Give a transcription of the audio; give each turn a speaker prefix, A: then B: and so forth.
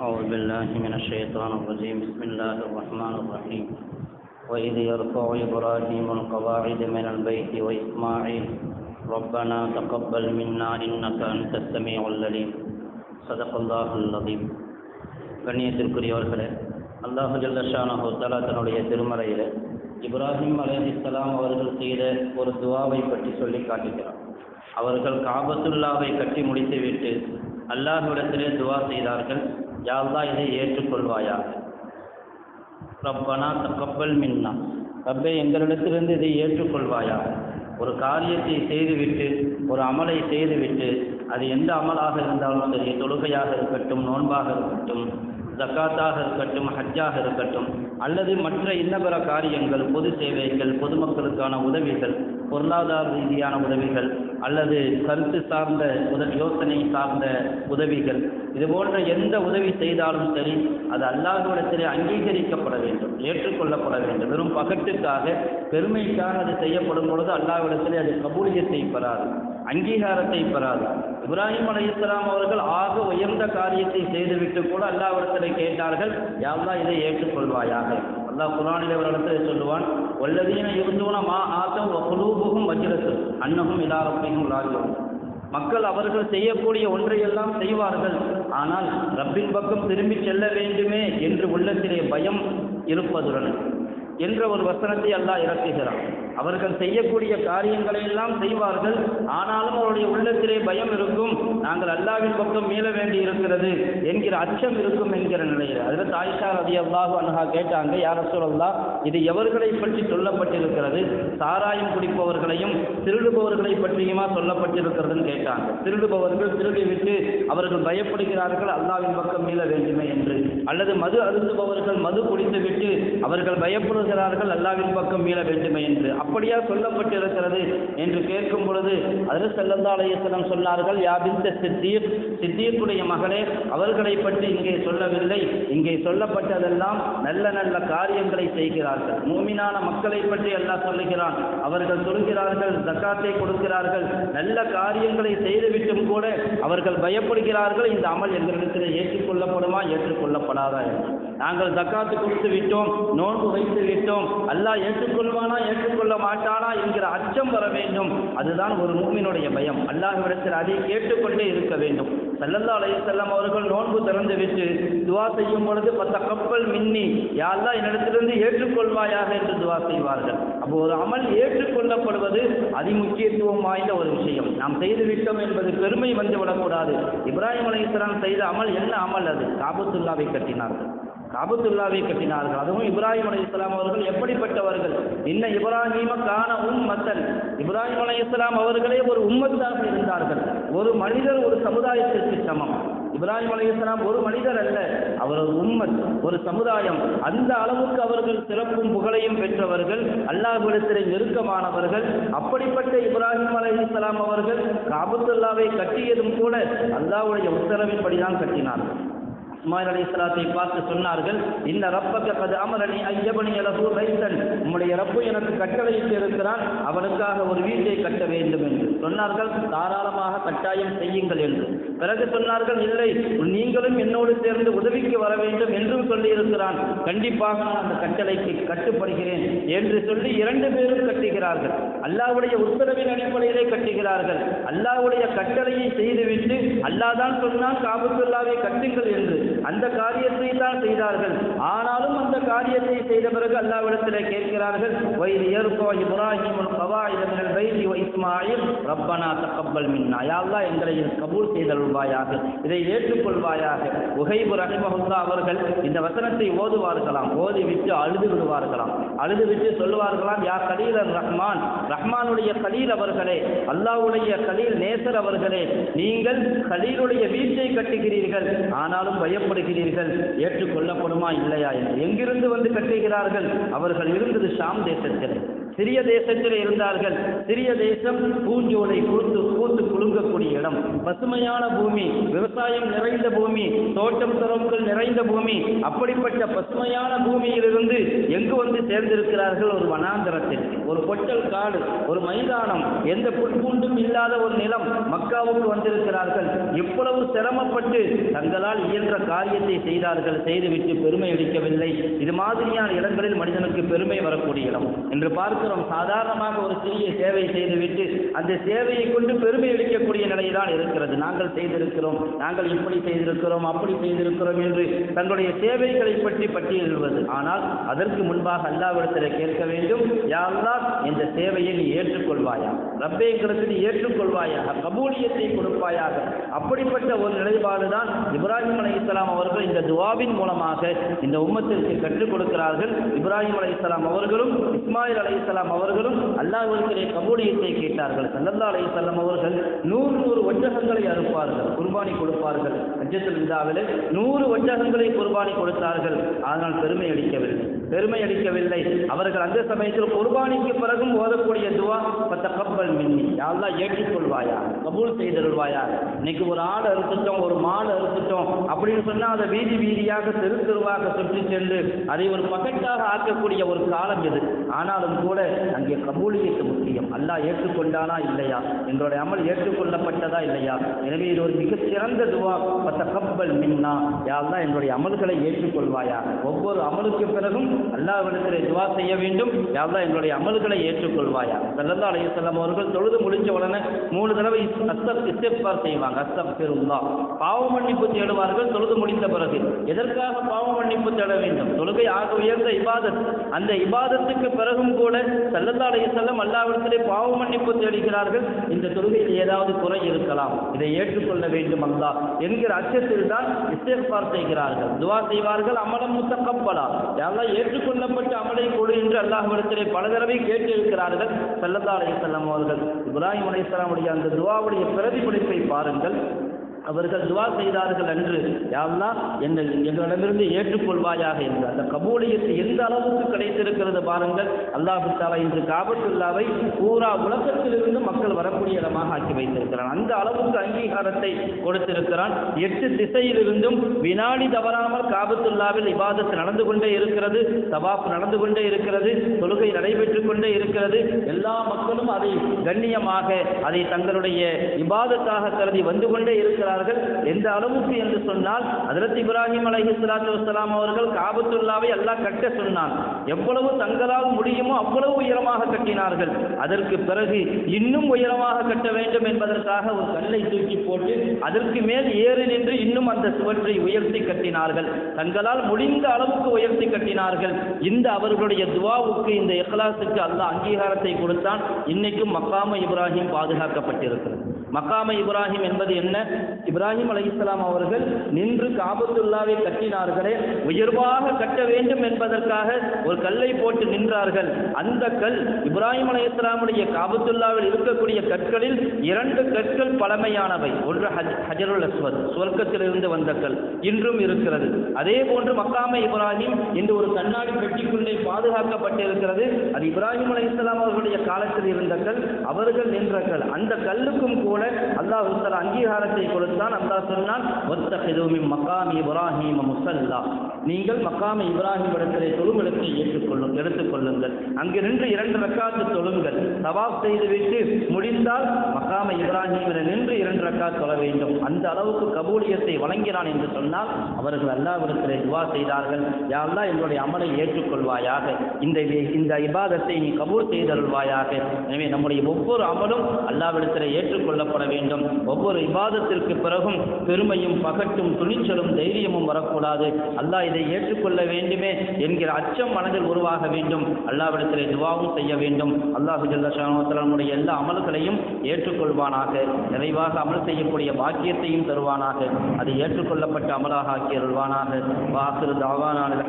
A: أعوذ بالله من الشيطان الرجيم بسم الله الرحمن الرحيم وإذ يرفع إبراهيم القواعد من البيت وإسماعيل ربنا تقبل منا إنك أنت السميع العليم صدق الله العظيم கண்ணியத்திற்குரியவர்களே அல்லாஹு ஜல்லஷானஹு தலா தன்னுடைய திருமறையில் இப்ராஹிம் அலைஹிஸ்ஸலாம் அவர்கள் செய்த ஒரு துவாவை பற்றி சொல்லி காட்டுகிறார். அவர்கள் காபத்துல்லாவை கட்டி முடித்துவிட்டு அல்லாஹ்விடத்திலே துவா செய்தார்கள். யாழ்லா இதை ஏற்றுக்கொள்வாயாக ரப்பனா தக்கப்பல் மின்னா. ரப்பே எங்களிடத்திலிருந்து இதை ஏற்றுக்கொள்வாயாக ஒரு காரியத்தை செய்துவிட்டு ஒரு அமலை செய்துவிட்டு அது எந்த அமலாக இருந்தாலும் சரி தொழுகையாக இருக்கட்டும் நோன்பாக இருக்கட்டும் ஜக்காத்தாக இருக்கட்டும் ஹஜ்ஜாக இருக்கட்டும் அல்லது மற்ற இன்னபிற காரியங்கள் பொது சேவைகள் பொதுமக்களுக்கான உதவிகள் பொருளாதார ரீதியான உதவிகள் அல்லது கருத்து சார்ந்த உத யோசனை சார்ந்த உதவிகள். இது போன்ற எந்த உதவி செய்தாலும் சரி அது அல்லாஹ்விடத்திலே அங்கீகரிக்கப்பட வேண்டும் ஏற்றுக்கொள்ளப்பட வேண்டும். வெறும் பகட்டுக்காக பெருமைக்காக அது செய்யப்படும் பொழுது அல்லாஹ்விடத்திலே அது கபூலியத்தை பெறாது அங்கீகாரத்தை பெறாது. இப்ராஹிம் அலி இஸ்லாம் அவர்கள் ஆக உயர்ந்த காரியத்தை செய்துவிட்டு கூட அல்லாஹ்விடத்திலே கேட்டார்கள் யாவ்லா இதை ஏற்றுக்கொள்வாயாக? அல்லாஹ் குரானில் அவரிடத்தில் சொல்லுவான் ஒல்லதீன இருந்தோன மா ஆத்தம் குலூபுகும் வஜ்ரத்து அன்னகும் இலாரப்பையும் ராஜ்யம் மக்கள் அவர்கள் செய்யக்கூடிய ஒன்றையெல்லாம் செய்வார்கள். ஆனால் ரப்பின் பக்கம் திரும்பி செல்ல வேண்டுமே என்று உள்ளத்திலே பயம் இருப்பதுடன் என்ற ஒரு வசனத்தை அல்லாஹ் இறக்குகிறான். அவர்கள் செய்யக்கூடிய காரியங்களை எல்லாம் செய்வார்கள். ஆனாலும் அவருடைய உள்ளத்திலே பயம் இருக்கும். நாங்கள் அல்லாவின் பக்கம் மீள வேண்டி இருக்கிறது என்கிற அச்சம் இருக்கும் என்கிற நிலையில். அதில் தாய்ஷா ரதி அல்லாஹு அன்ஹா கேட்டாங்க யார சொல்லல்லா இது எவர்களை பற்றி சொல்லப்பட்டிருக்கிறது? சாராயம் குடிப்பவர்களையும் திருடுபவர்களை பற்றியுமா சொல்லப்பட்டிருக்கிறதுன்னு கேட்டாங்க. திருடுபவர்கள் திருடி விட்டு அவர்கள் பயப்படுகிறார்கள் அல்லாவின் பக்கம் மீள வேண்டுமே என்று. அல்லது மது அருந்துபவர்கள் மது குடித்துவிட்டு அவர்கள் பயப்படுகிறார்கள் அல்லாவின் பக்கம் மீள வேண்டுமே என்று. அப்படியா சொல்லப்பட்டிருக்கிறது என்று கேட்கும் பொழுது அதில் செல்லந்தா அலையசனம் சொன்னார்கள் யாபிந்த சித்தீர் சித்தீர்க்குடைய மகளே அவர்களை பற்றி இங்கே சொல்லவில்லை. இங்கே சொல்லப்பட்டதெல்லாம் நல்ல நல்ல காரியங்களை செய்கிறார்கள். மூமினான மக்களை பற்றி அல்லாஹ் சொல்லுகிறான். அவர்கள் சொல்கிறார்கள் தக்காத்தை கொடுக்கிறார்கள். நல்ல காரியங்களை செய்துவிட்டும் கூட அவர்கள் பயப்படுகிறார்கள். இந்த அமல் எங்களிடத்தில் ஏற்றுக்கொள்ளப்படுமா? ஏற்றுக்கொள்ளப்படாதா என்று. நாங்கள் தக்காத்து கொடுத்து விட்டோம் நோன்பு வைத்து விட்டோம். அல்லாஹ் ஏற்றுக்கொள்வானா? ஏற்றுக்கொள்ள மாட்டானா என்கிற அச்சம் வர வேண்டும். அதுதான் ஒரு மூமினுடைய பயம். அல்லாஹ்விடத்தில் அதை கேட்டுக்கொண்டே இருக்க வேண்டும். சல்லல்லா அலையம் அவர்கள் நோன்பு திறந்து விட்டு துவா செய்யும் பொழுது பத்த கப்பல் மின்னி யாரெல்லாம் என்னிடத்திலிருந்து ஏற்றுக்கொள்வாயாக என்று துவா செய்வார்கள். அப்போ ஒரு அமல் ஏற்றுக்கொள்ளப்படுவது அதிமுக்கியத்துவம் வாய்ந்த ஒரு விஷயம். நாம் செய்து விட்டோம் என்பது பெருமை வந்து விடக்கூடாது இப்ராஹிம் அலையாம் செய்த அமல் என்ன அமல் அது? காபத்துல்லாவை கட்டினார்கள். காபத்துல்லாவை கட்டினார்கள். அதுவும் இப்ராஹிம் அலி இஸ்லாம் அவர்கள் எப்படிப்பட்டவர்கள்? இன்ன இப்ராஹிம காண உம் மத்தன் இப்ராஹிம் அலி இஸ்லாம் அவர்களே ஒரு உம்மத்தாக இருந்தார்கள். ஒரு மனிதர் ஒரு சமுதாயத்திற்கு சமம். இப்ராஹிம் அலி இஸ்லாம் ஒரு மனிதர் அல்ல அவர் உம்மத் ஒரு சமுதாயம். அந்த அளவுக்கு அவர்கள் சிறப்பும் புகழையும் பெற்றவர்கள் அல்லாஹ்விடத்திலே நெருக்கமானவர்கள். அப்படிப்பட்ட இப்ராஹிம் அலி இஸ்லாம் அவர்கள் காபத்துல்லாவை கட்டியதும் கூட அல்லாவுடைய உத்தரவின்படிதான் கட்டினார்கள். இஸ்மாயில் அலி இஸ்லாத்தை பார்த்து சொன்னார்கள் இந்த ரப்பக்க கது அமரணி ஐயபனி அலகு ரைசன் உம்முடைய ரப்பு எனக்கு கட்டளையிட்டு இருக்கிறான் அவனுக்காக ஒரு வீட்டை கட்ட வேண்டும் என்று. சொன்னார்கள் தாராளமாக கட்டாயம் செய்யுங்கள் என்று. பிறகு சொன்னார்கள் இல்லை நீங்களும் என்னோடு சேர்ந்து உதவிக்கு வர வேண்டும் என்றும் சொல்லியிருக்கிறான். கண்டிப்பாக நான் அந்த கட்டளைக்கு கட்டுப்படுகிறேன் என்று சொல்லி இரண்டு பேரும் கட்டுகிறார்கள். அல்லாவுடைய உத்தரவின் அடிப்படையிலே கட்டுகிறார்கள். அல்லாவுடைய கட்டளையை செய்துவிட்டு அல்லாஹ் தான் சொன்னான் காபத்துல்லாவை கட்டுங்கள் என்று. அந்த காரியத்தை தான் செய்தார்கள். ஆனாலும் அந்த காரியத்தை செய்த பிறகு அல்லாவிடத்தில் கேட்கிறார்கள் வயது ஏற்போ இப்ராஹிம் கவாயிதமினல் வைதி இஸ்மாயில் ரப்பனா தக்கப்பல் மின்னா. யாழ்லா எங்களை கபூல் செய்தல்வாயாக இதை ஏற்றுக்கொள்வாயாக. உகைபு ரஹிமஹுல்லா அவர்கள் இந்த வசனத்தை ஓதுவார்களாம் ஓதி விட்டு அழுது விடுவார்களாம். அழுது விட்டு சொல்லுவார்களாம் யா கலீல் ரஹ்மான் ரஹ்மானுடைய கலீல் அவர்களே அல்லாவுடைய கலீல் நேசர் அவர்களே நீங்கள் கலீலுடைய வீட்டை கட்டுகிறீர்கள் ஆனாலும் பயப்படுகிறீர்கள் ஏற்றுக்கொள்ளப்படுமா இல்லையா? என்று. எங்கிருந்து வந்து கட்டுகிறார்கள் அவர்கள் இருந்தது ஷாம் தேசத்தில். சிறிய தேசத்தில் இருந்தார்கள். சிறிய தேசம் பூஞ்சோலை பூத்து பூத்து குலுங்கக்கூடிய இடம். பசுமையான பூமி விவசாயம் நிறைந்த பூமி தோட்டம் துறவுகள் நிறைந்த பூமி அப்படிப்பட்ட பசுமையான பூமியிலிருந்து எங்கு வந்து சேர்ந்திருக்கிறார்கள்? ஒரு வனாந்தரத்தில். ஒரு பொட்டல் காடு ஒரு மைதானம் எந்த புட்பூண்டும் இல்லாத ஒரு நிலம் மக்காவுக்கு வந்திருக்கிறார்கள். இவ்வளவு சிரமப்பட்டு தங்களால் இயன்ற காரியத்தை செய்தார்கள். செய்துவிட்டு பெருமை அடிக்கவில்லை இது மாதிரியான இடங்களில் மனிதனுக்கு பெருமை வரக்கூடிய இடம். என்று பார்க்கிறோம் சாதாரணமாக ஒரு சிறிய சேவை செய்துவிட்டு அந்த சேவையை கொண்டு பெருமை அளிக்கக்கூடிய நிலைதான் இருக்கிறது. நாங்கள் செய்திருக்கிறோம் நாங்கள் இப்படி செய்திருக்கிறோம் அப்படி செய்திருக்கிறோம் என்று தங்களுடைய சேவைகளை பற்றி பட்டியலிடுவது. ஆனால் அதற்கு முன்பாக அல்லாவிடத்தில் கேட்க வேண்டும் யாரெல்லாம் இந்த சேவையை நீ ஏற்றுக்கொள்வாயா? ரப்பே எங்களுக்கு நீ ஏற்றுக்கொள்வாயாக கபூலியத்தை கொடுப்பாயாக? அப்படிப்பட்ட ஒரு நிலைப்பாடு தான் இப்ராஹிம் அலி இஸ்லாம் அவர்கள் இந்த துவாவின் மூலமாக இந்த உம்மத்திற்கு கற்றுக் கொடுக்கிறார்கள். இப்ராஹிம் அலி இஸ்லாம் அவர்களும் இஸ்மாயில் அலி இஸ்லாம் அவர்களும் அல்லாஹ்விடத்திலே கபூலியத்தை கேட்டார்கள். சல்லல்லா அலிசல்லாம் அவர்கள் நூறு நூறு ஒட்டகங்களை அறுப்பார்கள் குர்பானி கொடுப்பார்கள். அஜத்தில் விதாவிலே நூறு ஒட்டகங்களை குர்பானி கொடுத்தார்கள். ஆனால் பெருமை அளிக்கவில்லை. பெருமை அளிக்கவில்லை. அவர்கள் அந்த சமயத்தில் குர்பானிக்கு பிறகும் ஓதக்கூடிய துவா பத்த கப்பல் மின்னி யாரெல்லாம் ஏற்றுக்கொள்வாயா கபூல் செய்தருள்வாயா? இன்னைக்கு ஒரு ஆடு அறுத்துட்டோம் ஒரு மாடு அறுத்துட்டோம் அப்படின்னு சொன்னால் அதை வீதி வீதியாக தெரு தெருவாக சுற்றி சென்று அதை ஒரு பகட்டாக ஆக்கக்கூடிய ஒரு காலம் இது. ஆனாலும் கூட அங்கே கபூலியத்து முக்கியம். அல்லாஹ் ஏற்றுக்கொண்டானா இல்லையா? எங்களுடைய அமல் ஏற்றுக்கொள்ளப்பட்டதா இல்லையா? எனவே இது ஒரு மிகச்சிறந்த துவா பத்த கப்பல் மின்னா. யாரெல்லாம் என்னுடைய அமல்களை ஏற்றுக்கொள்வாயா? ஒவ்வொரு அமலுக்கு பிறகும் அல்லாஹ்விடத்திலே துவா செய்ய வேண்டும். யாரெல்லாம் எங்களுடைய அமல்களை ஏற்றுக்கொள்வாயா? சல்லல்லா அலைஹிஸ்ஸலாம் அவர்கள் தொழுது முடிஞ்ச உடனே மூணு தடவை அஸ்தப் இஸ்தெப்பார் செய்வாங்க. அஸ்தப் பெருந்தா பாவ மன்னிப்பு தேடுவார்கள் தொழுது முடிந்த பிறகு. எதற்காக பாவ மன்னிப்பு தேட வேண்டும்? தொழுகை ஆக உயர்ந்த இபாதத். அந்த இபாதத்துக்கு பிறகும் கூட சல்லல்லா செல்லம் அல்லாவிடத்திலே பாவ மன்னிப்பு தேடுகிறார்கள். இந்த தொழுகையில் ஏதாவது குறை இருக்கலாம். இதை ஏற்றுக்கொள்ள வேண்டும் அல்லா என்கிற அச்சத்தில் தான் இஸ்தெப்பார் செய்கிறார்கள். துவா செய்வார்கள். அமலம் முத்தக்கப்படா யாரெல்லாம் ஏற்றுக்கொள்ளப்பட்ட அமலை கொடு என்று அல்லாஹ்விடத்திலே பல தடவை கேட்டிருக்கிறார்கள். சல்லல்லா அவர்கள் இப்ராஹிம் அலையாமுடைய அந்த துவாவுடைய பிரதிபலிப்பை பாருங்கள். அவர்கள் துவா செய்தார்கள் அன்று யாவ்லா என்னை எங்களிடமிருந்து ஏற்றுக்கொள்வாயாக என்று. அந்த கபூலியத்து எந்த அளவுக்கு கிடைத்திருக்கிறது பாருங்கள். அல்லாஹு தாலா இன்று காபத்துல்லாவை பூரா உலகத்திலிருந்து மக்கள் வரக்கூடிய இடமாக ஆக்கி வைத்திருக்கிறான். அந்த அளவுக்கு அங்கீகாரத்தை கொடுத்திருக்கிறான். எட்டு திசையிலிருந்தும் வினாடி தவறாமல் காபத்துல்லாவில் இபாதத் நடந்து கொண்டே இருக்கிறது தவாப் நடந்து கொண்டே இருக்கிறது தொழுகை நடைபெற்றுக் கொண்டே இருக்கிறது. எல்லா மக்களும் அதை கண்ணியமாக அதை தங்களுடைய இபாதத்தாக கருதி வந்து கொண்டே இருக்கிறார் இருக்கிறார்கள் எந்த அளவுக்கு என்று சொன்னால் ஹஜரத் இப்ராஹிம் அலஹி சலாத்து வஸ்ஸலாம் அவர்கள் காபத்துல்லாவை அல்லாஹ் கட்ட சொன்னான். எவ்வளவு தங்களால் முடியுமோ அவ்வளவு உயரமாக கட்டினார்கள். அதற்கு பிறகு இன்னும் உயரமாக கட்ட வேண்டும் என்பதற்காக ஒரு கல்லை தூக்கி போட்டு அதற்கு மேல் ஏறி நின்று இன்னும் அந்த சுவற்றை உயர்த்தி கட்டினார்கள். தங்களால் முடிந்த அளவுக்கு உயர்த்தி கட்டினார்கள். இந்த அவர்களுடைய துவாவுக்கு இந்த இஹ்லாஸுக்கு அல்லாஹ் அங்கீகாரத்தை கொடுத்தான். இன்னைக்கும் மக்காம இப்ராஹிம் பாதுகாக்கப்பட்டிருக்கிறது. மக்காம இப்ராஹிம் என்பது என்ன? இப்ராஹிம் அலைஹிஸ்ஸலாம் அவர்கள் நின்று காபத்துல்லாவை கட்டினார்களே உயர்வாக கட்ட வேண்டும் என்பதற்காக ஒரு கல்லை போட்டு நின்றார்கள். அந்த கல் இப்ராஹிம் அலைஹிஸ்ஸலாமுடைய காபத்துல்லாவில் இருக்கக்கூடிய கற்களில் இரண்டு கற்கள் பழமையானவை. ஒன்று ஹஜ் ஹஜருல் அஸ்வத் சுவர்க்கத்திலிருந்து வந்த கல். இன்றும் இருக்கிறது. அதே போன்று மக்காமை இப்ராஹிம் இன்று ஒரு கண்ணாடி பெட்டிக்குள்ளே பாதுகாக்கப்பட்டிருக்கிறது. அது இப்ராஹிம் அலைஹிஸ்ஸலாம் அவர்களுடைய காலத்தில் இருந்த கல் அவர்கள் நின்ற கல். அந்த கல்லுக்கும் கூட அல்லாஹ் அங்கீகாரத்தை அங்கீகாரத்தை கொடுத்தான் அல்லாஹ் சொன்னான் வத்தஹிது மின் மகாமி இப்ராஹிம் முஸல்லா நீங்கள் மக்காம இப்ராஹிம் இடத்திலே தொழுமிடத்தை ஏற்றுக்கொள்ளும் எடுத்துக்கொள்ளுங்கள். அங்கு நின்று இரண்டு ரக்காத்து தொழுங்கள். தவாப் செய்துவிட்டு முடிந்தால் மக்காம இப்ராஹிமில் நின்று இரண்டு ரக்கா தொழ வேண்டும். அந்த அளவுக்கு கபூலியத்தை வழங்கினான் என்று சொன்னால் அவர்கள் அல்லாவிடத்திலே துவா செய்தார்கள். யா எங்களுடைய என்னுடைய அமலை ஏற்றுக்கொள்வாயாக. இந்த இந்த இபாதத்தை நீ கபூல் செய்தருள்வாயாக. எனவே நம்முடைய ஒவ்வொரு அமலும் அல்லாவிடத்திலே ஏற்றுக்கொள்ளப்பட வேண்டும். ஒவ்வொரு இபாதத்திற்கு பிறகும் பெருமையும் பகட்டும் துணிச்சலும் தைரியமும் வரக்கூடாது. அல்லாஹ் இதை ஏற்றுக்கொள்ள வேண்டுமே என்கிற அச்சம் மனதில் உருவாக வேண்டும். அல்லாவிடத்திலே துவாவும் செய்ய வேண்டும். அல்லாஹு நம்முடைய எல்லா அமல்களையும் ஏற்றுக்கொள்வானாக. நிறைவாக அமல் செய்யக்கூடிய பாக்கியத்தையும் தருவானாக. அது ஏற்றுக்கொள்ளப்பட்ட அமலாக ஆக்கி அருள்வானாக. வாசிறு தாவானான